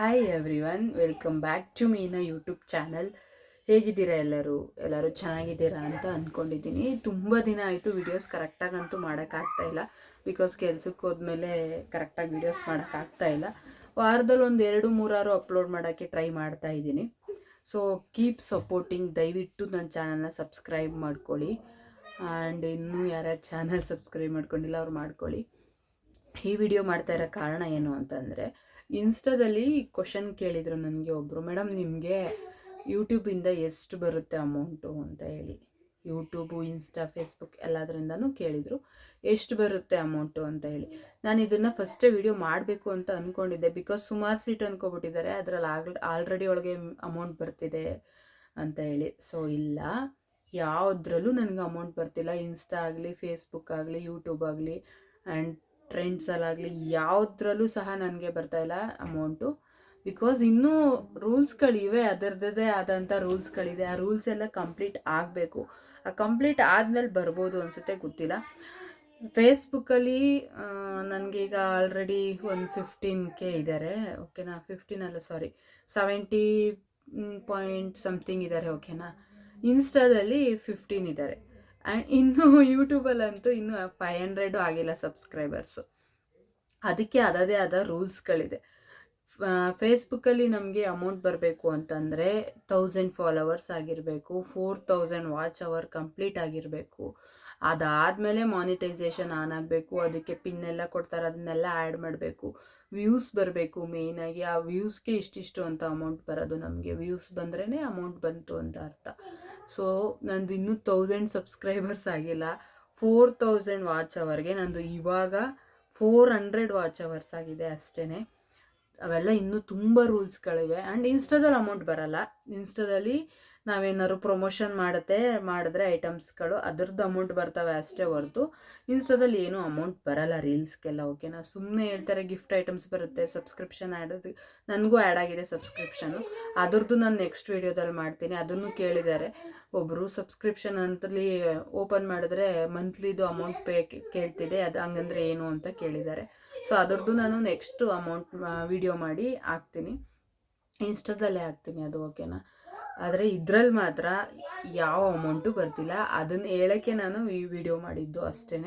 Hi everyone welcome back to Meena YouTube channel ಹೇಗಿದ್ದೀರಾ ಎಲ್ಲರೂ? ಎಲ್ಲರೂ ಚೆನ್ನಾಗಿದ್ದೀರಾ ಅಂತ ಅಂದ್ಕೊಂಡಿದ್ದೀನಿ ತುಂಬ ದಿನ ಆಯಿತು ವಿಡಿಯೋಸ್ ಕರೆಕ್ಟಾಗಂತೂ ಮಾಡೋಕ್ಕಾಗ್ತಾ ಇಲ್ಲ. ಬಿಕಾಸ್ ಕೆಲ್ಸಕ್ಕೆ ಹೋದ್ಮೇಲೆ ಕರೆಕ್ಟಾಗಿ ವಿಡಿಯೋಸ್ ಮಾಡೋಕ್ಕಾಗ್ತಾ ಇಲ್ಲ. ವಾರದಲ್ಲಿ ಒಂದು ಎರಡು, ಮೂರಾರು ಅಪ್ಲೋಡ್ ಮಾಡೋಕ್ಕೆ ಟ್ರೈ ಮಾಡ್ತಾ ಇದ್ದೀನಿ. ಸೊ ಕೀಪ್ ಸಪೋರ್ಟಿಂಗ್ ದಯವಿಟ್ಟು ನನ್ನ ಚಾನಲ್ನ ಸಬ್ಸ್ಕ್ರೈಬ್ ಮಾಡ್ಕೊಳ್ಳಿ. ಆ್ಯಂಡ್ ಇನ್ನೂ ಯಾರ್ಯಾರು ಚಾನಲ್ ಸಬ್ಸ್ಕ್ರೈಬ್ ಮಾಡ್ಕೊಂಡಿಲ್ಲ ಅವ್ರು ಮಾಡ್ಕೊಳ್ಳಿ. ಈ ವಿಡಿಯೋ ಮಾಡ್ತಾ ಇರೋ ಕಾರಣ ಏನು ಅಂತಂದರೆ ಇನ್ಸ್ಟಾದಲ್ಲಿ ಕ್ವಶನ್ ಕೇಳಿದರು ನನಗೆ ಒಬ್ಬರು ಮೇಡಮ್ ನಿಮಗೆ ಯೂಟ್ಯೂಬಿಂದ ಎಷ್ಟು ಬರುತ್ತೆ ಅಮೌಂಟು ಅಂತ ಹೇಳಿ. ಯೂಟ್ಯೂಬು ಇನ್ಸ್ಟಾ ಫೇಸ್ಬುಕ್ ಎಲ್ಲದರಿಂದನೂ ಕೇಳಿದರು, ಎಷ್ಟು ಬರುತ್ತೆ ಅಮೌಂಟು ಅಂತ ಹೇಳಿ. ನಾನು ಇದನ್ನು ಫಸ್ಟೇ ವಿಡಿಯೋ ಮಾಡಬೇಕು ಅಂತ ಅಂದ್ಕೊಂಡಿದ್ದೆ ಬಿಕಾಸ್ ಸುಮಾರು ಸೀಟ್ ಅಂದ್ಕೊಬಿಟ್ಟಿದ್ದಾರೆ ಅದರಲ್ಲಿ ಆಗ್ ಆಲ್ರೆಡಿ ಒಳಗೆ ಅಮೌಂಟ್ ಬರ್ತಿದೆ ಅಂತ ಹೇಳಿ. ಸೊ ಇಲ್ಲ. ಯಾವುದ್ರಲ್ಲೂ ನನಗೆ ಅಮೌಂಟ್ ಬರ್ತಿಲ್ಲ. ಇನ್ಸ್ಟಾ ಆಗಲಿ ಫೇಸ್ಬುಕ್ ಆಗಲಿ ಯೂಟ್ಯೂಬ್ ಆಗಲಿ ಆ್ಯಂಡ್ ಟ್ರೆಂಡ್ಸಲ್ಲಾಗಲಿ ಯಾವುದ್ರಲ್ಲೂ ಸಹ ನನಗೆ ಬರ್ತಾ ಇಲ್ಲ ಅಮೌಂಟು ಬಿಕಾಸ್ ಇನ್ನೂ ರೂಲ್ಸ್ಗಳಿವೆ ಅದರದ್ದೇ ಆದಂಥ ರೂಲ್ಸ್ಗಳಿದೆ ಆ ರೂಲ್ಸ್ ಎಲ್ಲ ಕಂಪ್ಲೀಟ್ ಆಗಬೇಕು. ಆ ಕಂಪ್ಲೀಟ್ ಆದಮೇಲೆ ಬರ್ಬೋದು ಅನಿಸುತ್ತೆ, ಗೊತ್ತಿಲ್ಲ. ಫೇಸ್ಬುಕ್ಕಲ್ಲಿ ನನಗೀಗ ಆಲ್ರೆಡಿ ಒಂದು ಫಿಫ್ಟೀನ್ ಕೆ ಇದ್ದಾರೆ ಓಕೆನಾ ಫಿಫ್ಟೀನ್ ಅಲ್ಲ ಸಾರಿ ಸೆವೆಂಟಿ ಪಾಯಿಂಟ್ ಸಮಥಿಂಗ್ ಇದ್ದಾರೆ ಓಕೆನಾ ಇನ್ಸ್ಟಾದಲ್ಲಿ ಫಿಫ್ಟೀನ್ ಇದ್ದಾರೆ ಆ್ಯಂಡ್ ಇನ್ನು ಯೂಟ್ಯೂಬಲ್ಲಂತೂ ಇನ್ನೂ ಫೈವ್ ಹಂಡ್ರೆಡು ಆಗಿಲ್ಲ ಸಬ್ಸ್ಕ್ರೈಬರ್ಸು ಅದಕ್ಕೆ ಅದದೇ ಆದ ರೂಲ್ಸ್ಗಳಿದೆ ಫೇಸ್ಬುಕ್ಕಲ್ಲಿ ನಮಗೆ ಅಮೌಂಟ್ ಬರಬೇಕು ಅಂತಂದರೆ ತೌಸಂಡ್ ಫಾಲೋವರ್ಸ್ ಆಗಿರಬೇಕು four thousand watch hour complete ಆಗಿರಬೇಕು. ಅದಾದಮೇಲೆ ಮಾನಿಟೈಸೇಷನ್ ಆನ್ ಆಗಬೇಕು, ಅದಕ್ಕೆ ಪಿನ್ ಎಲ್ಲ ಕೊಡ್ತಾರೆ, ಅದನ್ನೆಲ್ಲ ಆ್ಯಡ್ ಮಾಡಬೇಕು. ವ್ಯೂಸ್ ಬರಬೇಕು ಮೇಯ್ನಾಗಿ ಆ ವ್ಯೂಸ್ಗೆ ಇಷ್ಟಿಷ್ಟು ಅಂತ ಅಮೌಂಟ್ ಬರೋದು ನಮಗೆ. ವ್ಯೂಸ್ ಬಂದ್ರೇ ಅಮೌಂಟ್ ಬಂತು ಅಂತ ಅರ್ಥ. ಸೊ ನಂದು ಇನ್ನೂ ತೌಸಂಡ್ ಸಬ್ಸ್ಕ್ರೈಬರ್ಸ್ ಆಗಿಲ್ಲ. ಫೋರ್ ತೌಸಂಡ್ ವಾಚ್ ಅವರ್ಗೆ ನಂದು ಇವಾಗ ಫೋರ್ ಹಂಡ್ರೆಡ್ ವಾಚ್ ಅವರ್ಸ್ ಆಗಿದೆ ಅಷ್ಟೇ ಅವೆಲ್ಲ ಇನ್ನೂ ತುಂಬ ರೂಲ್ಸ್ಗಳಿವೆ ಆ್ಯಂಡ್ ಇನ್ಸ್ಟಾದಲ್ಲಿ ಅಮೌಂಟ್ ಬರಲ್ಲ. ಇನ್ಸ್ಟಾದಲ್ಲಿ ನಾವೇನಾದ್ರು ಪ್ರಮೋಷನ್ ಮಾಡುತ್ತೆ ಮಾಡಿದ್ರೆ ಐಟಮ್ಸ್ಗಳು ಅದ್ರದ್ದು ಅಮೌಂಟ್ ಬರ್ತವೆ ಅಷ್ಟೇ ಹೊರತು ಇನ್ಸ್ಟಾದಲ್ಲಿ ಏನೂ ಅಮೌಂಟ್ ಬರಲ್ಲ ರೀಲ್ಸ್ಗೆಲ್ಲ ಓಕೆನಾ ಸುಮ್ಮನೆ ಹೇಳ್ತಾರೆ ಗಿಫ್ಟ್ ಐಟಮ್ಸ್ ಬರುತ್ತೆ ಸಬ್ಸ್ಕ್ರಿಪ್ಷನ್ ಆ್ಯಡ್ ನನಗೂ ಆ್ಯಡ್ ಆಗಿದೆ ಸಬ್ಸ್ಕ್ರಿಪ್ಷನ್ನು ಅದರದ್ದು ನಾನು ನೆಕ್ಸ್ಟ್ ವೀಡಿಯೋದಲ್ಲಿ ಮಾಡ್ತೀನಿ, ಅದನ್ನು ಕೇಳಿದ್ದಾರೆ. ಒಬ್ಬರು ಸಬ್ಸ್ಕ್ರಿಪ್ಷನ್ ಅಂತಲಿ ಓಪನ್ ಮಾಡಿದ್ರೆ ಮಂತ್ಲಿದು ಅಮೌಂಟ್ ಪೇ ಕೇಳ್ತಿದೆ, ಅದು ಹಂಗಂದ್ರೆ ಏನು ಅಂತ ಕೇಳಿದ್ದಾರೆ. ಸೊ ಅದರದ್ದು ನಾನು ನೆಕ್ಸ್ಟು ಅಮೌಂಟ್ ವಿಡಿಯೋ ಮಾಡಿ ಹಾಕ್ತೀನಿ. ಇನ್ಸ್ಟಾದಲ್ಲೇ ಹಾಕ್ತೀನಿ ಅದು ಓಕೆನಾ ಆದರೆ ಇದ್ರಲ್ಲಿ ಮಾತ್ರ ಯಾವ ಅಮೌಂಟು ಬರ್ತಿಲ್ಲ. ಅದನ್ನು ಹೇಳೋಕ್ಕೆ ನಾನು ಈ ವಿಡಿಯೋ ಮಾಡಿದ್ದು ಅಷ್ಟೇ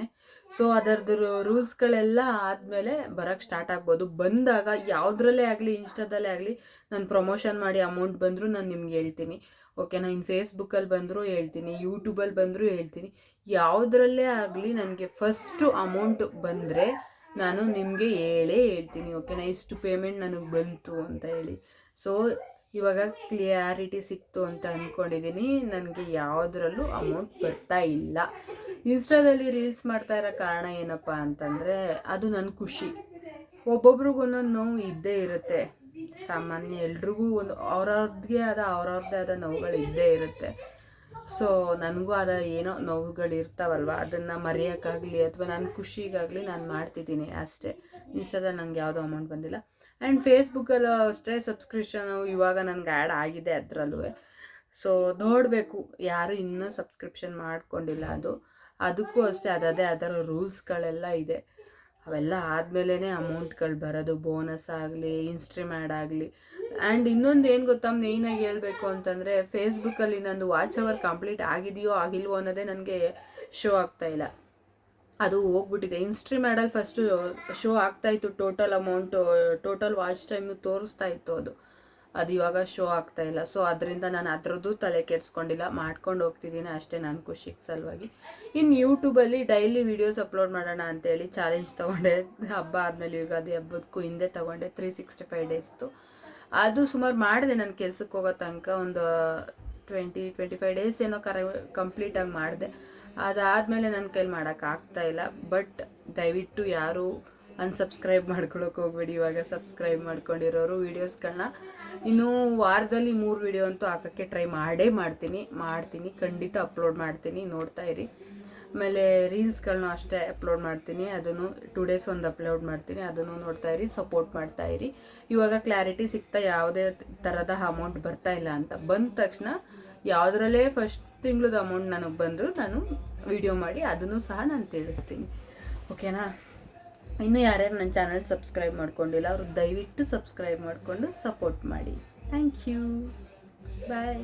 ಸೊ ಅದರದ್ದು ರೂಲ್ಸ್ಗಳೆಲ್ಲ ಆದಮೇಲೆ ಬರೋಕ್ಕೆ ಸ್ಟಾರ್ಟ್ ಆಗ್ಬೋದು. ಬಂದಾಗ ಯಾವುದ್ರಲ್ಲೇ ಆಗಲಿ, ಇನ್ಸ್ಟಾದಲ್ಲೇ ಆಗಲಿ ನಾನು ಪ್ರಮೋಷನ್ ಮಾಡಿ ಅಮೌಂಟ್ ಬಂದರೂ ನಾನು ನಿಮ್ಗೆ ಹೇಳ್ತೀನಿ. ಓಕೆನಾ ಇನ್ನು ಫೇಸ್ಬುಕ್ಕಲ್ಲಿ ಬಂದರೂ ಹೇಳ್ತೀನಿ. ಯೂಟ್ಯೂಬಲ್ಲಿ ಬಂದರೂ ಹೇಳ್ತೀನಿ. ಯಾವುದ್ರಲ್ಲೇ ಆಗಲಿ ನನಗೆ ಫಸ್ಟು ಅಮೌಂಟ್ ಬಂದರೆ ನಾನು ನಿಮಗೆ ಹೇಳೇ ಹೇಳ್ತೀನಿ. ಓಕೆನಾ ಇಷ್ಟು ಪೇಮೆಂಟ್ ನನಗೆ ಬಂತು ಅಂತ ಹೇಳಿ. ಸೊ ಇವಾಗ ಕ್ಲಿಯಾರಿಟಿ ಸಿಕ್ತು ಅಂತ ಅಂದ್ಕೊಂಡಿದ್ದೀನಿ ನನಗೆ ಯಾವುದ್ರಲ್ಲೂ ಅಮೌಂಟ್ ಬರ್ತಾ ಇಲ್ಲ. ಇನ್ಸ್ಟಾದಲ್ಲಿ ರೀಲ್ಸ್ ಮಾಡ್ತಾ ಇರೋ ಕಾರಣ ಏನಪ್ಪ ಅಂತಂದರೆ ಅದು ನನ್ನ ಖುಷಿ. ಒಬ್ಬೊಬ್ರಿಗೂ ಒಂದೊಂದು ನೋವು ಇದ್ದೇ ಇರುತ್ತೆ. ಸಾಮಾನ್ಯ ಎಲ್ರಿಗೂ ಒಂದು ಅವ್ರವ್ರದ್ದೇ ಆದ ಅವ್ರವ್ರದ್ದೇ ಆದ ನೋವುಗಳು ಇದ್ದೇ ಇರುತ್ತೆ. ಸೊ ನನಗೂ ಆದ ಏನೋ ನೋವುಗಳು ಇರ್ತಾವಲ್ವ? ಅದನ್ನು ಮರೆಯೋಕ್ಕಾಗಲಿ ಅಥವಾ ನನ್ನ ಖುಷಿಗಾಗಲಿ ನಾನು ಮಾಡ್ತಿದ್ದೀನಿ ಅಷ್ಟೇ. ಇನ್ಸ್ಟಾದಲ್ಲಿ ನನಗೆ ಯಾವುದೋ ಅಮೌಂಟ್ ಬಂದಿಲ್ಲ. ಆ್ಯಂಡ್ ಫೇಸ್ಬುಕ್ಕಲ್ಲೂ ಅಷ್ಟೇ ಸಬ್ಸ್ಕ್ರಿಪ್ಷನು ಇವಾಗ ನನಗೆ ಆ್ಯಡ್ ಆಗಿದೆ ಅದರಲ್ಲೂ ಸೊ ನೋಡಬೇಕು. ಯಾರು ಇನ್ನೂ ಸಬ್ಸ್ಕ್ರಿಪ್ಷನ್ ಮಾಡ್ಕೊಂಡಿಲ್ಲ ಅದು. ಅದಕ್ಕೂ ಅಷ್ಟೇ, ಅದದೇ ಅದರ ರೂಲ್ಸ್ಗಳೆಲ್ಲ ಇದೆ. ಅವೆಲ್ಲ ಆದಮೇಲೇ ಅಮೌಂಟ್ಗಳು ಬರೋದು ಬೋನಸ್ ಆಗಲಿ ಇನ್ಸ್ಟ್ರೀಮ್ ಆ್ಯಡ್ ಆಗಲಿ. ಆ್ಯಂಡ್ ಇನ್ನೊಂದು ಏನು ಗೊತ್ತಾ ಮೇಯ್ನಾಗಿ ಹೇಳಬೇಕು ಅಂತಂದರೆ ಫೇಸ್ಬುಕ್ಕಲ್ಲಿ ನಂದು ವಾಚ್ ಅವರ್ ಕಂಪ್ಲೀಟ್ ಆಗಿದೆಯೋ, ಆಗಿಲ್ವೋ ಅನ್ನೋದೇ ನನಗೆ ಶೋ ಆಗ್ತಾಯಿಲ್ಲ ಅದು ಹೋಗ್ಬಿಟ್ಟಿದೆ. ಇನ್ಸ್ಟ್ರಿ ಮ್ಯಾಡಲ್ ಫಸ್ಟು ಶೋ ಆಗ್ತಾಯಿತ್ತು total amount total watch time ತೋರಿಸ್ತಾ ಇತ್ತು ಅದು. ಅದು ಇವಾಗ ಶೋ ಆಗ್ತಾ ಇಲ್ಲ. ಸೊ ಅದರಿಂದ ನಾನು ಅದರದ್ದು ತಲೆ ಕೆಡ್ಸ್ಕೊಂಡಿಲ್ಲ. ಮಾಡ್ಕೊಂಡು ಹೋಗ್ತಿದ್ದೀನಿ ಅಷ್ಟೇ ನಾನು ಖುಷಿಗೆ ಸಲುವಾಗಿ. ಇನ್ನು ಯೂಟ್ಯೂಬಲ್ಲಿ ಡೈಲಿ ವೀಡಿಯೋಸ್ ಅಪ್ಲೋಡ್ ಮಾಡೋಣ ಅಂತೇಳಿ ಚಾಲೆಂಜ್ ತೊಗೊಂಡೆ. ಹಬ್ಬ ಆದಮೇಲೆ ಯುಗಾದಿ ಹಬ್ಬದಕ್ಕೂ ಹಿಂದೆ ತೊಗೊಂಡೆ ತ್ರೀ ಸಿಕ್ಸ್ಟಿ ಫೈವ್ ಡೇಸ್ದು ಅದು ಸುಮಾರು ಮಾಡಿದೆ ನನ್ನ ಕೆಲ್ಸಕ್ಕೆ ಹೋಗೋ ತನಕ ಒಂದು ಟ್ವೆಂಟಿ ಟ್ವೆಂಟಿ ಫೈವ್ ಡೇಸ್ ಏನೋ ಕರೆ ಕಂಪ್ಲೀಟಾಗಿ ಮಾಡಿದೆ. ಅದಾದಮೇಲೆ ನನ್ನ ಕೈಲಿ ಮಾಡೋಕ್ಕಾಗ್ತಾ ಇಲ್ಲ. ಬಟ್ ದಯವಿಟ್ಟು ಯಾರು ಅನ್ಸಬ್ಸ್ಕ್ರೈಬ್ ಮಾಡ್ಕೊಳಕ್ಕೆ ಹೋಗ್ಬೇಡಿ. ಇವಾಗ ಸಬ್ಸ್ಕ್ರೈಬ್ ಮಾಡ್ಕೊಂಡಿರೋರು ವೀಡಿಯೋಸ್ಗಳನ್ನ ಇನ್ನೂ ವಾರದಲ್ಲಿ ಮೂರು ವೀಡಿಯೋ ಅಂತೂ ಹಾಕೋಕ್ಕೆ ಟ್ರೈ ಮಾಡೇ ಮಾಡ್ತೀನಿ. ಮಾಡ್ತೀನಿ. ಖಂಡಿತ ಅಪ್ಲೋಡ್ ಮಾಡ್ತೀನಿ. ನೋಡ್ತಾ ಇರಿ. ಆಮೇಲೆ ರೀಲ್ಸ್ಗಳನ್ನೂ ಅಷ್ಟೇ ಅಪ್ಲೋಡ್ ಮಾಡ್ತೀನಿ. ಅದನ್ನು ಟೂ ಡೇಸ್ ಒಂದು ಅಪ್ಲೋಡ್ ಮಾಡ್ತೀನಿ. ಅದನ್ನು ನೋಡ್ತಾ ಇರಿ ಸಪೋರ್ಟ್ ಮಾಡ್ತಾ ಇರಿ. ಇವಾಗ ಕ್ಲಾರಿಟಿ ಸಿಗ್ತಾ ಯಾವುದೇ ಥರದ ಅಮೌಂಟ್ ಬರ್ತಾ ಇಲ್ಲ ಅಂತ. ಬಂದ ತಕ್ಷಣ ಯಾವುದರಲ್ಲೇ ಫಸ್ಟ್ ತಿಂಗಳದ ಅಮೌಂಟ್ ನನಗೆ ಬಂದರೂ ನಾನು ವಿಡಿಯೋ ಮಾಡಿ ಅದನ್ನು ಸಹ ನಾನು ತಿಳಿಸ್ತೀನಿ. ಓಕೆನಾ ಇನ್ನೂ ಯಾರ್ಯಾರು ನನ್ನ ಚಾನಲ್ ಸಬ್ಸ್ಕ್ರೈಬ್ ಮಾಡ್ಕೊಂಡಿಲ್ಲ, ಅವರು ದಯವಿಟ್ಟು ಸಬ್ಸ್ಕ್ರೈಬ್ ಮಾಡಿಕೊಂಡು ಸಪೋರ್ಟ್ ಮಾಡಿ. Thank you bye